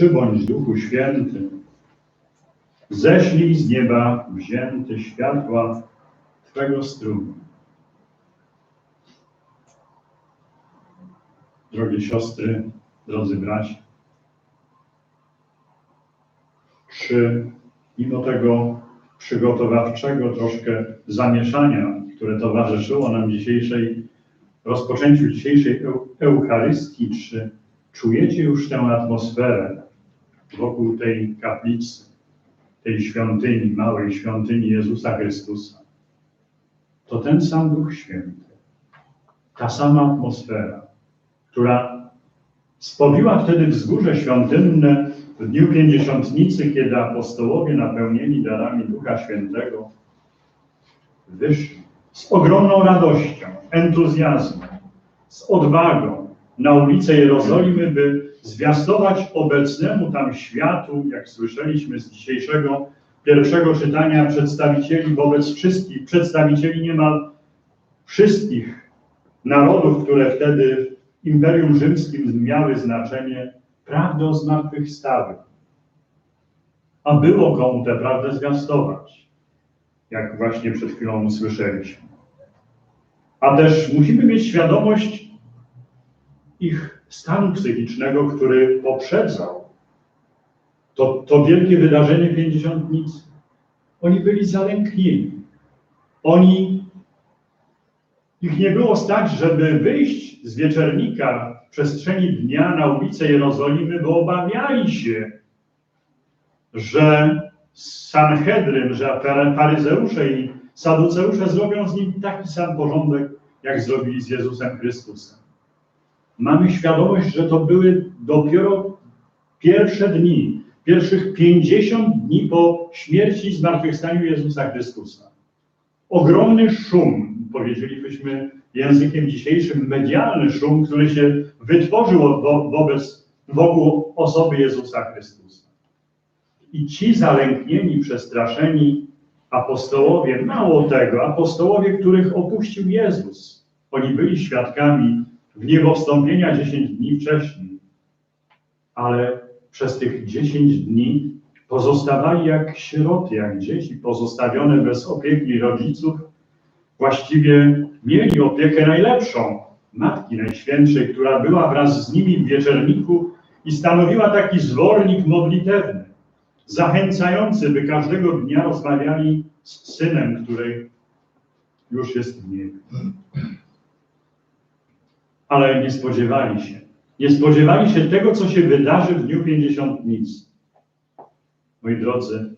Przybądź Duchu Święty, ześlij z nieba wzięty światła Twego strumienia. Drogie siostry, drodzy bracia, czy mimo tego przygotowawczego troszkę zamieszania, które towarzyszyło nam dzisiejszej, rozpoczęciu dzisiejszej eu- Eucharystii, czy czujecie już tę atmosferę wokół tej kaplicy, tej świątyni, małej świątyni Jezusa Chrystusa? To ten sam Duch Święty, ta sama atmosfera, która spowiła wtedy wzgórze świątynne w dniu pięćdziesiątnicy, kiedy apostołowie napełnieni darami Ducha Świętego wyszli z ogromną radością, entuzjazmem, z odwagą na ulicę Jerozolimy, by zwiastować obecnemu tam światu, jak słyszeliśmy z dzisiejszego pierwszego czytania, przedstawicieli wobec wszystkich, przedstawicieli niemal wszystkich narodów, które wtedy w Imperium Rzymskim miały znaczenie, prawdę o zmartwychwstałych. A było komu tę prawdę zwiastować, jak właśnie przed chwilą usłyszeliśmy. A też musimy mieć świadomość ich stanu psychicznego, który poprzedzał to, to wielkie wydarzenie pięćdziesiątnicy. Oni byli zalęknieni. Oni, ich nie było stać, żeby wyjść z wieczernika w przestrzeni dnia na ulicę Jerozolimy, bo obawiali się, że Sanhedryn, że faryzeusze i saduceusze zrobią z nim taki sam porządek, jak zrobili z Jezusem Chrystusem. Mamy świadomość, że to były dopiero pierwsze dni, pierwszych 50 dni po śmierci i zmartwychwstaniu Jezusa Chrystusa. Ogromny szum, powiedzielibyśmy językiem dzisiejszym, medialny szum, który się wytworzył wo wobec, wokół osoby Jezusa Chrystusa. I ci zalęknieni, przestraszeni apostołowie, mało tego, apostołowie, których opuścił Jezus, oni byli świadkami w niebo wstąpienia 10 dni wcześniej, ale przez tych 10 dni pozostawali jak sieroty, jak dzieci pozostawione bez opieki rodziców, właściwie mieli opiekę najlepszą, Matki Najświętszej, która była wraz z nimi w wieczerniku i stanowiła taki zwornik modlitewny, zachęcający, by każdego dnia rozmawiali z Synem, który już jest w niebie. Ale nie spodziewali się. Nie spodziewali się tego, co się wydarzy w dniu pięćdziesiątnicy. Moi drodzy,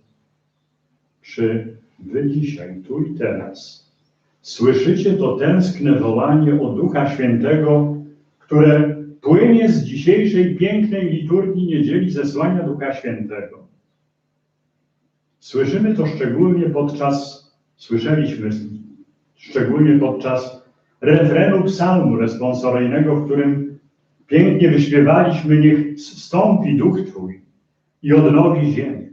czy wy dzisiaj, tu i teraz, słyszycie to tęskne wołanie o Ducha Świętego, które płynie z dzisiejszej pięknej liturgii niedzieli zesłania Ducha Świętego? Słyszymy to szczególnie podczas, słyszeliśmy szczególnie podczas refrenu psalmu responsoryjnego, w którym pięknie wyśpiewaliśmy Niech wstąpi Duch Twój i odnowi ziemię.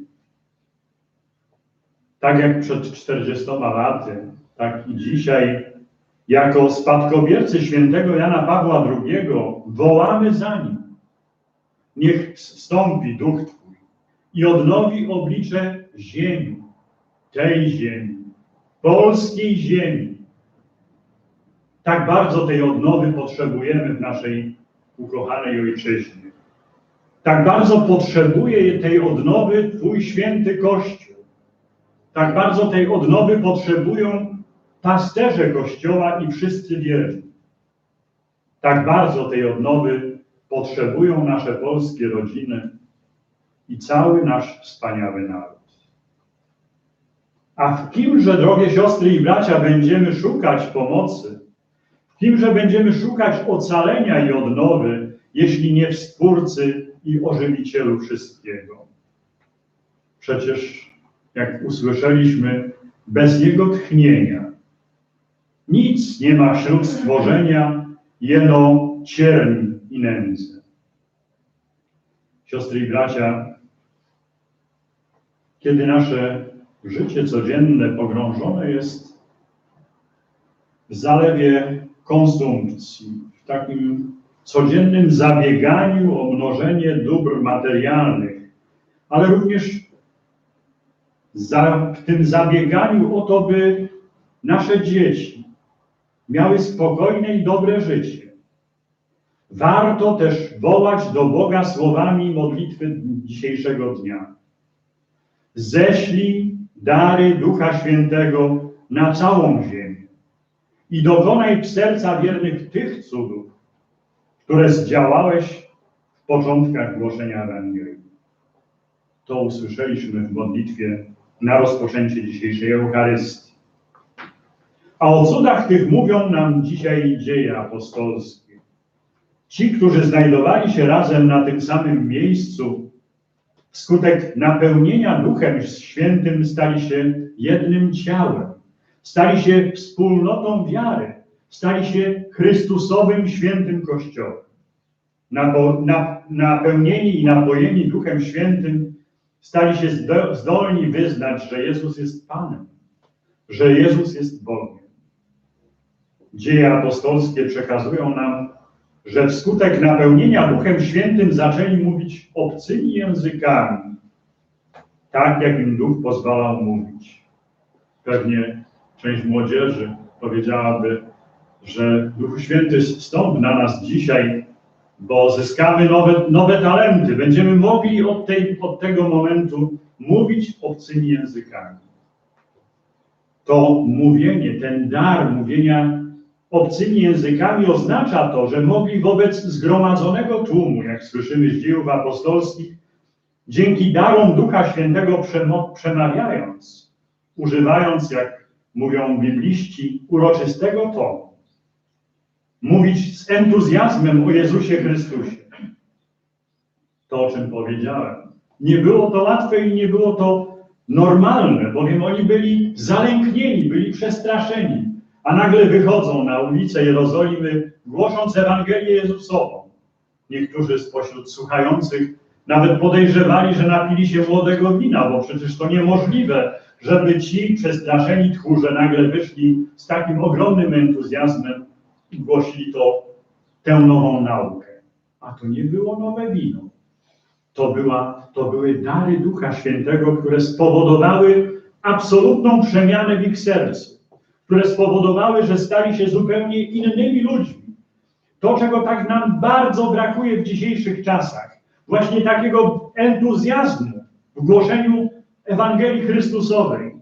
Tak jak przed 40 laty, tak i dzisiaj, jako spadkobiercy świętego Jana Pawła II, wołamy za nim. Niech wstąpi Duch Twój i odnowi oblicze ziemi, tej ziemi, polskiej ziemi. Tak bardzo tej odnowy potrzebujemy w naszej ukochanej ojczyźnie. Tak bardzo potrzebuje tej odnowy Twój święty Kościół. Tak bardzo tej odnowy potrzebują pasterze Kościoła i wszyscy wierni. Tak bardzo tej odnowy potrzebują nasze polskie rodziny i cały nasz wspaniały naród. A w kimże, drogie siostry i bracia, będziemy szukać pomocy? Kimże będziemy szukać ocalenia i odnowy, jeśli nie w Stwórcy i Ożywicielu wszystkiego? Przecież, jak usłyszeliśmy, bez Jego tchnienia nic nie ma wśród stworzenia, jeno cierń i nędzy. Siostry i bracia, kiedy nasze życie codzienne pogrążone jest w zalewie konsumpcji, w takim codziennym zabieganiu o mnożenie dóbr materialnych, ale również za, w tym zabieganiu o to, by nasze dzieci miały spokojne i dobre życie. Warto też wołać do Boga słowami modlitwy dzisiejszego dnia. Ześlij dary Ducha Świętego na całą ziemię i dokonaj w serca wiernych tych cudów, które zdziałałeś w początkach głoszenia Ewangelii. To usłyszeliśmy w modlitwie na rozpoczęcie dzisiejszej Eucharystii. A o cudach tych mówią nam dzisiaj dzieje apostolskie. Ci, którzy znajdowali się razem na tym samym miejscu, wskutek napełnienia Duchem Świętym stali się jednym ciałem, stali się wspólnotą wiary, stali się Chrystusowym świętym Kościołem. Napełnieni i napojeni Duchem Świętym stali się zdolni wyznać, że Jezus jest Panem, że Jezus jest Bogiem. Dzieje apostolskie przekazują nam, że wskutek napełnienia Duchem Świętym zaczęli mówić obcymi językami, tak jak im Duch pozwalał mówić. Pewnie część młodzieży powiedziałaby, że Duch Święty stąd na nas dzisiaj, bo zyskamy nowe, nowe talenty. Będziemy mogli od, tej, od tego momentu mówić obcymi językami. To mówienie, ten dar mówienia obcymi językami oznacza to, że mogli wobec zgromadzonego tłumu, jak słyszymy z dziejów apostolskich, dzięki darom Ducha Świętego przemawiając, używając, jak mówią bibliści, uroczystego tonu, mówić z entuzjazmem o Jezusie Chrystusie. To, o czym powiedziałem. Nie było to łatwe i nie było to normalne, bowiem oni byli zalęknieni, byli przestraszeni, a nagle wychodzą na ulicę Jerozolimy, głosząc Ewangelię Jezusową. Niektórzy spośród słuchających nawet podejrzewali, że napili się młodego wina, bo przecież to niemożliwe, żeby ci przestraszeni tchórze nagle wyszli z takim ogromnym entuzjazmem i głosili to, tę nową naukę. A to nie było nowe wino. To, była, to były dary Ducha Świętego, które spowodowały absolutną przemianę w ich sercu, które spowodowały, że stali się zupełnie innymi ludźmi. To, czego tak nam bardzo brakuje w dzisiejszych czasach, właśnie takiego entuzjazmu w głoszeniu Ewangelii Chrystusowej.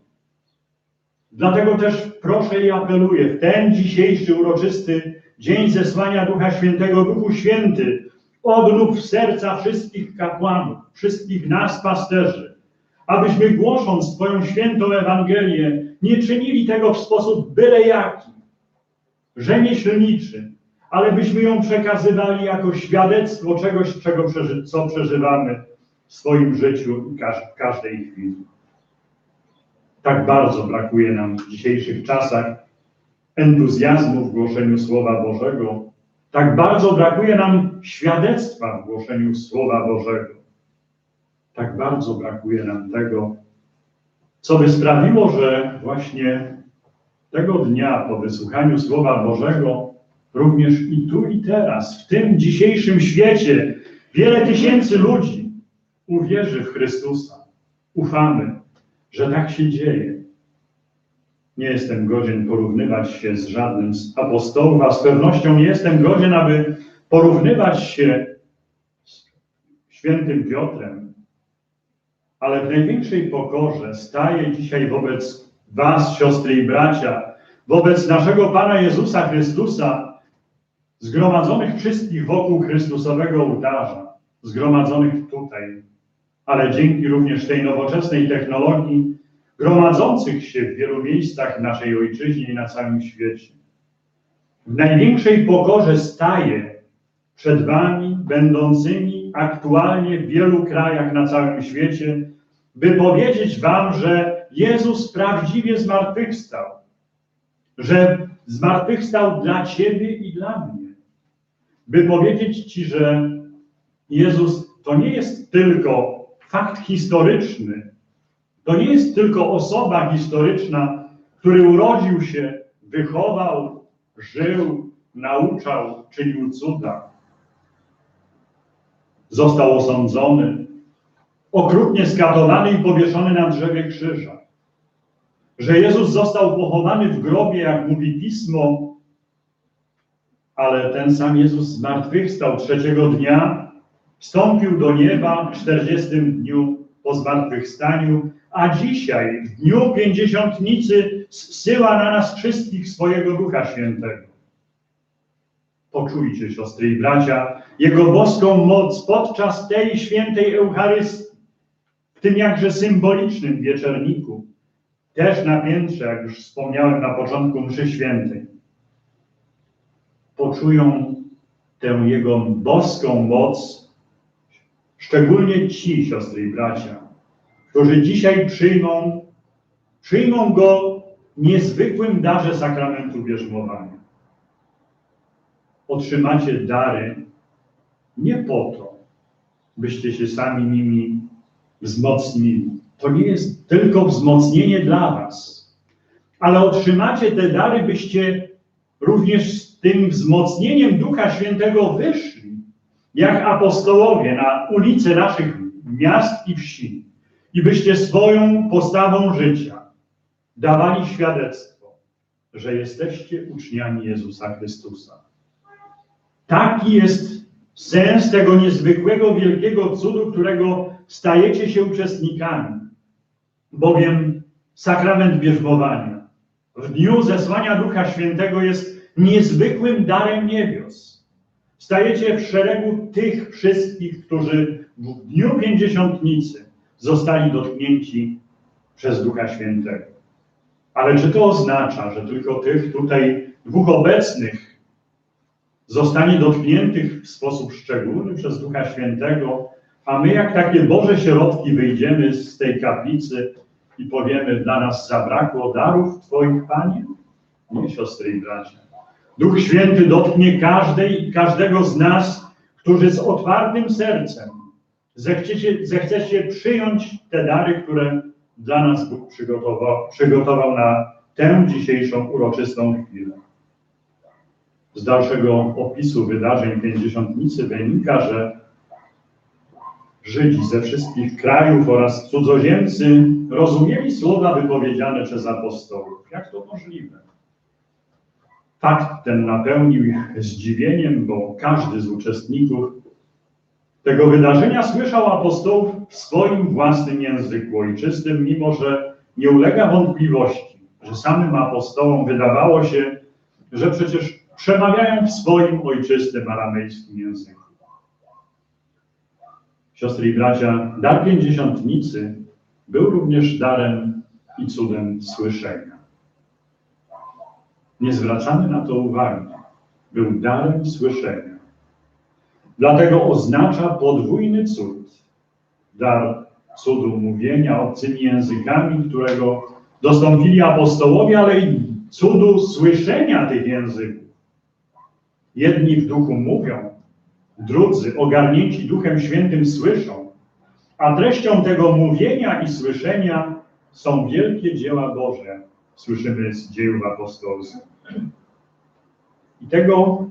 Dlatego też proszę i apeluję w ten dzisiejszy uroczysty dzień zesłania Ducha Świętego, Duchu Święty, odnów serca wszystkich kapłanów, wszystkich nas pasterzy, abyśmy głosząc Twoją świętą Ewangelię nie czynili tego w sposób byle jaki, rzemieślniczy, ale byśmy ją przekazywali jako świadectwo czegoś, czego przeży co przeżywamy w swoim życiu i każ każdej chwili. Tak bardzo brakuje nam w dzisiejszych czasach entuzjazmu w głoszeniu Słowa Bożego, tak bardzo brakuje nam świadectwa w głoszeniu Słowa Bożego. Tak bardzo brakuje nam tego, co by sprawiło, że właśnie tego dnia po wysłuchaniu Słowa Bożego, również i tu i teraz, w tym dzisiejszym świecie, wiele tysięcy ludzi uwierzy w Chrystusa. Ufamy, że tak się dzieje. Nie jestem godzien porównywać się z żadnym z apostołów, a z pewnością nie jestem godzien, aby porównywać się z świętym Piotrem, ale w największej pokorze staję dzisiaj wobec Was, siostry i bracia, wobec naszego Pana Jezusa Chrystusa, zgromadzonych wszystkich wokół Chrystusowego ołtarza, zgromadzonych tutaj, ale dzięki również tej nowoczesnej technologii, gromadzących się w wielu miejscach naszej ojczyźnie i na całym świecie. W największej pokorze staję przed Wami, będącymi aktualnie w wielu krajach na całym świecie, by powiedzieć Wam, że Jezus prawdziwie zmartwychwstał, że zmartwychwstał dla Ciebie i dla mnie. By powiedzieć Ci, że Jezus to nie jest tylko fakt historyczny, to nie jest tylko osoba historyczna, który urodził się, wychował, żył, nauczał, czynił cuda. został osądzony, okrutnie skatowany i powieszony na drzewie krzyża. Że Jezus został pochowany w grobie, jak mówi Pismo, ale ten sam Jezus zmartwychwstał trzeciego dnia, wstąpił do nieba w czterdziestym dniu po zmartwychwstaniu, a dzisiaj, w dniu pięćdziesiątnicy, zsyła na nas wszystkich swojego Ducha Świętego. Poczujcie, siostry i bracia, Jego boską moc podczas tej świętej Eucharystii, w tym jakże symbolicznym wieczerniku, też na piętrze, jak już wspomniałem na początku mszy świętej. Poczują tę Jego boską moc, szczególnie ci, siostry i bracia, którzy dzisiaj przyjmą, przyjmą Go w niezwykłym darze sakramentu bierzmowania. Otrzymacie dary nie po to, byście się sami nimi wzmocnili. To nie jest tylko wzmocnienie dla was, ale otrzymacie te dary, byście również z tym wzmocnieniem Ducha Świętego wyszli, jak apostołowie na ulice naszych miast i wsi i byście swoją postawą życia dawali świadectwo, że jesteście uczniami Jezusa Chrystusa. Taki jest sens tego niezwykłego, wielkiego cudu, którego stajecie się uczestnikami. Bowiem sakrament bierzmowania w dniu zesłania Ducha Świętego jest niezwykłym darem niebios. Stajecie w szeregu tych wszystkich, którzy w dniu pięćdziesiątnicy zostali dotknięci przez Ducha Świętego. Ale czy to oznacza, że tylko tych tutaj dwóch obecnych zostanie dotkniętych w sposób szczególny przez Ducha Świętego, a my jak takie Boże środki wyjdziemy z tej kaplicy i powiemy, dla nas zabrakło darów Twoich, Panie? Nie, siostry i bracia. Duch Święty dotknie każdej każdego z nas, którzy z otwartym sercem zechcecie, zechcecie przyjąć te dary, które dla nas Bóg przygotował, przygotował na tę dzisiejszą uroczystą chwilę. Z dalszego opisu wydarzeń Pięćdziesiątnicy wynika, że Żydzi ze wszystkich krajów oraz cudzoziemcy rozumieli słowa wypowiedziane przez apostołów. Jak to możliwe? Fakt ten napełnił ich zdziwieniem, bo każdy z uczestników tego wydarzenia słyszał apostołów w swoim własnym języku ojczystym, mimo że nie ulega wątpliwości, że samym apostołom wydawało się, że przecież przemawiają w swoim ojczystym aramejskim języku. Siostry i bracia, dar pięćdziesiątnicy był również darem i cudem słyszenia. Nie zwracamy na to uwagi. Był darem słyszenia. Dlatego oznacza podwójny cud. Dar cudu mówienia obcymi językami, którego dostąpili apostołowie, ale i cudu słyszenia tych języków. Jedni w duchu mówią, drudzy ogarnięci Duchem Świętym słyszą, a treścią tego mówienia i słyszenia są wielkie dzieła Boże. Słyszymy z dziejów apostolskich. I tego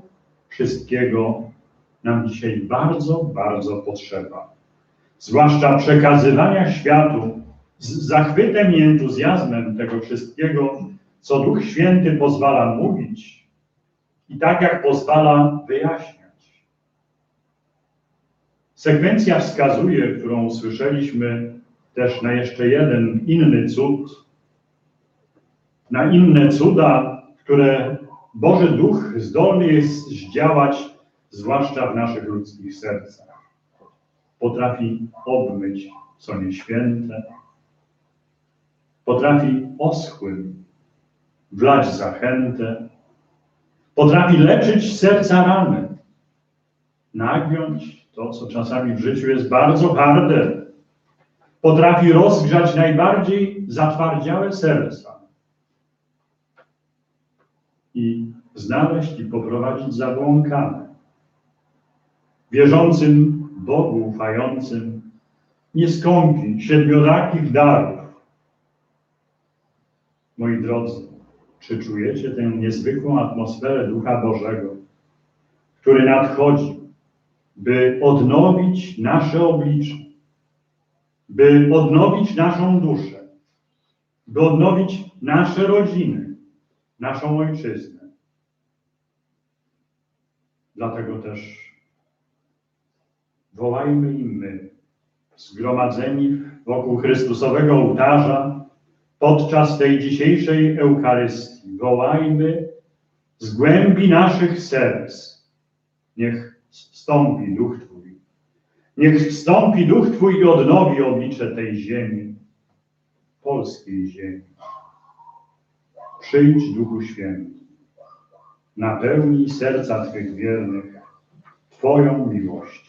wszystkiego nam dzisiaj bardzo, bardzo potrzeba. Zwłaszcza przekazywania światu z zachwytem i entuzjazmem tego wszystkiego, co Duch Święty pozwala mówić i tak jak pozwala wyjaśniać. Sekwencja wskazuje, którą usłyszeliśmy też na jeszcze jeden inny cud, na inne cuda, które Boży Duch zdolny jest zdziałać, zwłaszcza w naszych ludzkich sercach. Potrafi obmyć co nieświęte, potrafi oschłym wlać zachętę, potrafi leczyć serca rany, nagiąć to, co czasami w życiu jest bardzo harde, potrafi rozgrzać najbardziej zatwardziałe serca i znaleźć i poprowadzić zabłąkane. Wierzącym Bogu ufającym nie skąpi siedmiorakich darów. Moi drodzy, czy czujecie tę niezwykłą atmosferę Ducha Bożego, który nadchodzi by odnowić nasze oblicze, by odnowić naszą duszę, by odnowić nasze rodziny, naszą ojczyznę. Dlatego też wołajmy i my, zgromadzeni wokół Chrystusowego ołtarza, podczas tej dzisiejszej Eucharystii, wołajmy z głębi naszych serc. Niech wstąpi Duch Twój. Niech wstąpi Duch Twój i odnowi oblicze tej ziemi, polskiej ziemi. Przyjdź Duchu Święty, napełnij serca Twych wiernych Twoją miłością.